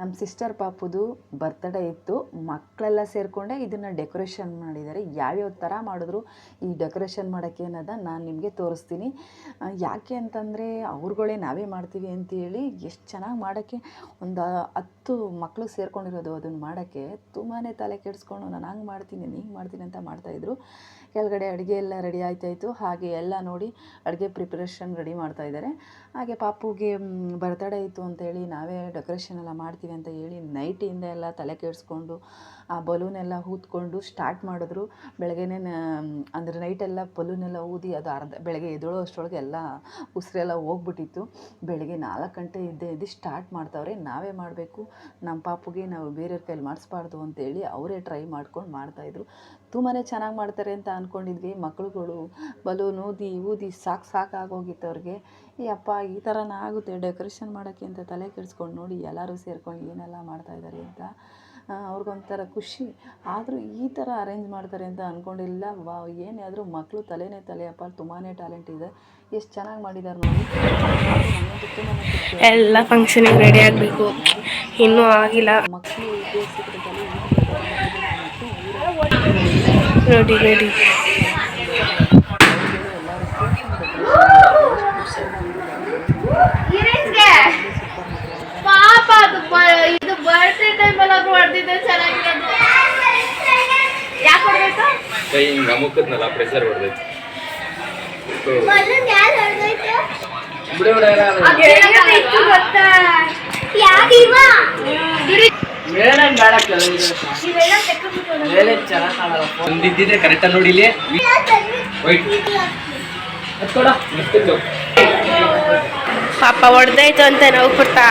ನಮ್ಮ sister ಪಾಪುದು birthday ಇತ್ತು. ಮಕ್ಕಳೆಲ್ಲ ಸೇರಿಕೊಂಡೆ ಇದನ್ನು ಡೆಕೋರೇಷನ್ ಮಾಡಿದ್ದಾರೆ. ಯಾವ್ಯಾವ ಥರ ಮಾಡಿದ್ರು ಈ ಡೆಕೋರೇಷನ್ ಮಾಡೋಕ್ಕೆ ಏನದ ನಾನು ನಿಮಗೆ ತೋರಿಸ್ತೀನಿ. ಯಾಕೆ ಅಂತಂದರೆ ಅವ್ರುಗಳೇ ನಾವೇ ಮಾಡ್ತೀವಿ ಅಂತೇಳಿ ಎಷ್ಟು ಚೆನ್ನಾಗಿ ಮಾಡೋಕ್ಕೆ ಒಂದು ಹತ್ತು ಮಕ್ಕಳು ಸೇರ್ಕೊಂಡಿರೋದು ಅದನ್ನು ಮಾಡೋಕ್ಕೆ ತುಂಬಾ ತಲೆ ಕೆಡಿಸ್ಕೊಂಡು ನಾನು ಹಂಗೆ ಮಾಡ್ತೀನಿ ಹಿಂಗೆ ಮಾಡ್ತೀನಿ ಅಂತ ಮಾಡ್ತಾಯಿದ್ರು ಕೆಳಗಡೆ ಅಡುಗೆ ಎಲ್ಲ ರೆಡಿ ಆಯ್ತಾಯಿತ್ತು ಹಾಗೆ ಎಲ್ಲ ನೋಡಿ ಅಡುಗೆ ಪ್ರಿಪ್ರೇಷನ್ ರೆಡಿ ಮಾಡ್ತಾಯಿದ್ದಾರೆ ಹಾಗೆ ಪಾಪುಗೆ ಬರ್ತಡೇ ಇತ್ತು ಅಂತೇಳಿ ನಾವೇ ಡೆಕೋರೇಷನ್ ಎಲ್ಲ ಮಾಡ್ತೀವಿ ಅಂತ ಹೇಳಿ ನೈಟಿಂದ ಎಲ್ಲ ತಲೆ ಕೆಡಿಸ್ಕೊಂಡು, ಆ ಬಲೂನ್ ಎಲ್ಲ ಊದ್ಕೊಂಡು ಸ್ಟಾರ್ಟ್ ಮಾಡಿದ್ರು. ಬೆಳಗ್ಗೆನೇ ಅಂದರೆ ನೈಟೆಲ್ಲ ಬಲೂನೆಲ್ಲ ಊದಿ ಅದು ಅರ್ಧ, ಬೆಳಗ್ಗೆ ಎದ್ದೇಳೋ ಅಷ್ಟರೊಳಗೆ ಎಲ್ಲ ಉಸಿರೆಲ್ಲ ಹೋಗ್ಬಿಟ್ಟಿತ್ತು. ಬೆಳಗ್ಗೆ ನಾಲ್ಕು ಗಂಟೆ ಇದ್ದೇ ಇದ್ದು ಸ್ಟಾರ್ಟ್ ಮಾಡ್ತಾವ್ರೆ, ನಾವೇ ಮಾಡಬೇಕು. ನಮ್ಮ ಪಾಪುಗೆ ನಾವು ಬೇರೆಯವ್ರ ಕೈಲಿ ಮಾಡಿಸ್ಬಾರ್ದು ಅಂತೇಳಿ ಅವರೇ ಟ್ರೈ ಮಾಡ್ಕೊಂಡು ಮಾಡ್ತಾಯಿದ್ರು ತುಂಬಾ ಚೆನ್ನಾಗಿ ಮಾಡ್ತಾರೆ ಅಂತ ಅಂದ್ಕೊಂಡಿದ್ವಿ ಮಕ್ಳುಗಳು ಬಲೂನ್ ಊದಿ ಊದಿ ಸಾಕು ಸಾಕಾಗೋಗಿತ್ತು ಅವ್ರಿಗೆ ಈ ಅಪ್ಪ, ಈ ಥರನೇ ಆಗುತ್ತೆ ಡೆಕೋರೇಷನ್ ಮಾಡೋಕ್ಕೆ ಅಂತ ತಲೆ ಕೆಡಿಸ್ಕೊಂಡು ನೋಡಿ ಎಲ್ಲರೂ ಸೇರ್ಕೊಂಡು ಏನೆಲ್ಲ ಮಾಡ್ತಾಯಿದ್ದಾರೆ ಅಂತ ಆ, ಅವ್ರಿಗೊಂಥರ ಖುಷಿ. ಆದರೂ ಈ ಥರ ಅರೇಂಜ್ ಮಾಡ್ತಾರೆ ಅಂತ ಅಂದ್ಕೊಂಡಿಲ್ಲ ವಾ ಏನೇ ಆದರೂ ಮಕ್ಕಳು ತಲೆನೇ ತಲೆಯಪ್ಪ ತುಂಬಾ ಟ್ಯಾಲೆಂಟ್ ಇದೆ. ಎಷ್ಟು ಚೆನ್ನಾಗಿ ಮಾಡಿದ್ದಾರೆ ನೋಡಿ. ಎಲ್ಲ ಫಂಕ್ಷನಿಗೆ ರೆಡಿ ಆಗಬೇಕು. ಇನ್ನೂ ಆಗಿಲ್ಲ. ಮಕ್ಕಳು ನೋಡಿ ನೋಡಿ ಪಾಪ ಅದು ಬ- ಇದು ಬರ್ತ್ಡೇ ಟೈಮಲ್ಲಿ ಅದು ಹೊಡೆದಿದ್ದೆ ಚೆನ್ನಾಗಿರೋದು ಯಾಕೆ ಹೊಡೆದೈತು ಕೈ ಹಿಂಗೆ ಅಮುಕದ್ನಲ್ಲ ಪ್ರೆಷರ್ ಹೊಡೆದೈತಿ. ಒಂದಿದ್ದಿದ್ರೆ ಕರೆಕ್ಟಾಗಿ ನೋಡಿ ಇಲ್ಲಿ ವೈಟ್ ಎತ್ತಿದ್ದು ಪಾಪ ಹೊಡೆದಾಯ್ತು ಅಂತ ನಾವು ಕೊಡ್ತಾ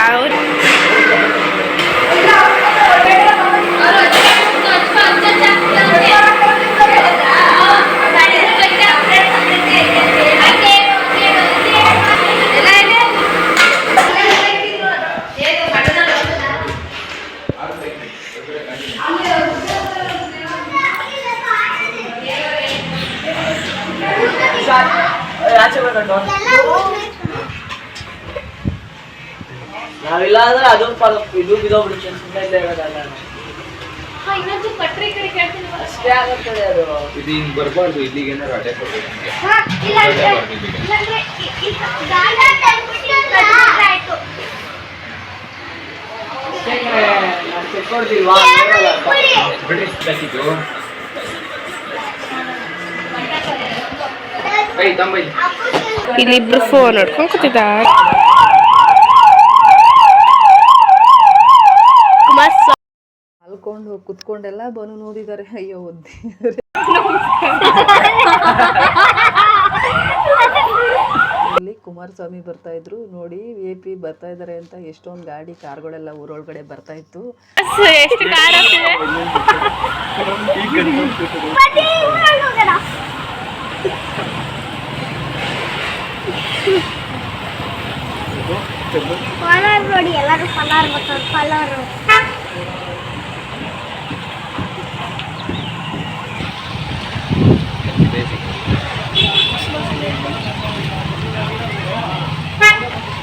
ನಾವಿಲ್ಲ ಅಂದ್ರೆ ಅದು ಇದು ಬಿದೋಗ್ಬಿಡುತ್ತೆ ಸುಮ್ಮನೆ ಇಲ್ಲೇ ಇರೋದಲ್ಲ. ಅಷ್ಟೇ ಆಗುತ್ತದೆ ಅದು. ಇದು ಹಿಂಗೆ ಬರಬಾರ್ದು ಇಲ್ಲಿಗೆ ಅಡ್ಡ. ಬಿಡಿ ಕಟ್ಟಿದ್ದು ತಂಬೈ ಇಲ್ಲಿಬ್ರು ಫೋನ್ ನೋಡ್ಕೊಂಡು ಕೂತಿದ್ದಾರೆ ಮಲ್ಕೊಂಡು ಕುತ್ಕೊಂಡೆಲ್ಲ ಬನು ನೋಡಿದಾರೆ. ಅಯ್ಯೋ ಒದ್ದೆ ಇಲ್ಲಿ ಕುಮಾರಸ್ವಾಮಿ ಬರ್ತಾ ಇದ್ರು. ನೋಡಿ ವಿಪಿ ಪಿ ಬರ್ತಾ ಇದ್ದಾರೆ ಅಂತ ಎಷ್ಟೊಂದು ಗಾಡಿ ಕಾರ್ಗಳೆಲ್ಲ ಊರೊಳಗಡೆ ಬರ್ತಾ ಇತ್ತು. ಎಷ್ಟು ಕಾರ್ ಆಗ್ತಿದೆ ಫಲಾರ್ ನೋಡಿ ಎಲ್ಲರೂ ಫಲಾರ್ ಬರ್ತಾರೆ ಫಲಾರು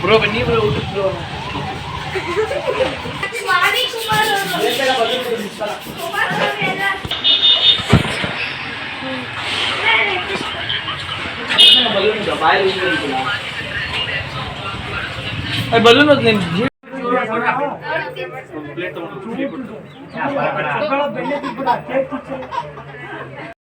ಬ್ರೋ ಬನ್ನಿ ಬ್ರೋ ಊಟಕ್ಕೆ ಬ್ರೋ ಸ್ವಾಮಿ ಕುಮಾರ್ ಅವರು ಬೇಗ ಬಂದು ಬಿಡು, ಮುಗ್ಸಲ್ಲ. ಕುಮಾರ್ ಅವರು ಎಲ್ಲ ಏನೋ ಬಲೂನ್ ಇದೆ, ಬಾಯಲ್ಲಿ એ બલૂન જ નહીં કમ્પ્લીટ તો